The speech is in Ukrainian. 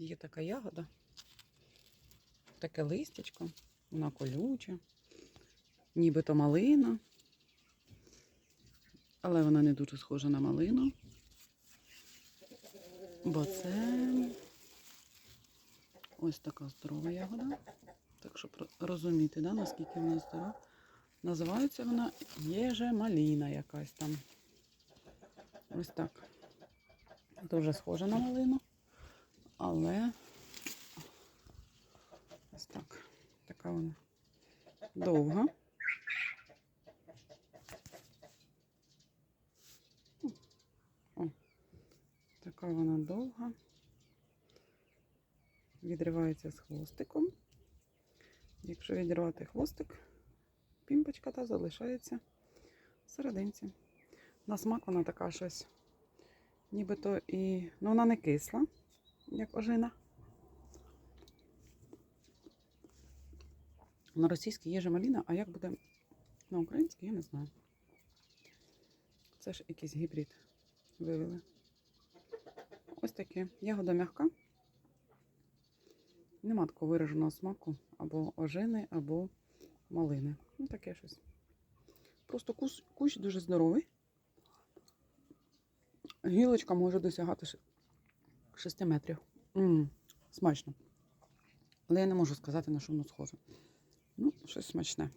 Є така ягода, таке листячко, вона колюча, нібито малина, але вона не дуже схожа на малину. Бо це ось така здорова ягода. Так щоб розуміти, да, наскільки вона здорова. Називається вона єжемаліна якась там. Ось так. Дуже схожа на малину, але ось так. Така вона довга. О, така вона довга. Відривається з хвостиком. Якщо відірвати хвостик, пімпочка та залишається всерединці. На смак вона така щось. Нібито і. Ну, вона не кисла, як ожина. На російській є жемаліна, а як буде на українській, я не знаю. Це ж якийсь гібрид вивели. Ось таке. Ягода м'яка. Нема такого вираженого смаку або ожини, або малини. Ну, таке щось. Просто кущ дуже здоровий. Гілочка може досягати 6 метрів. м смачно. Але я не можу сказати, на що воно схоже. Ну, щось смачне.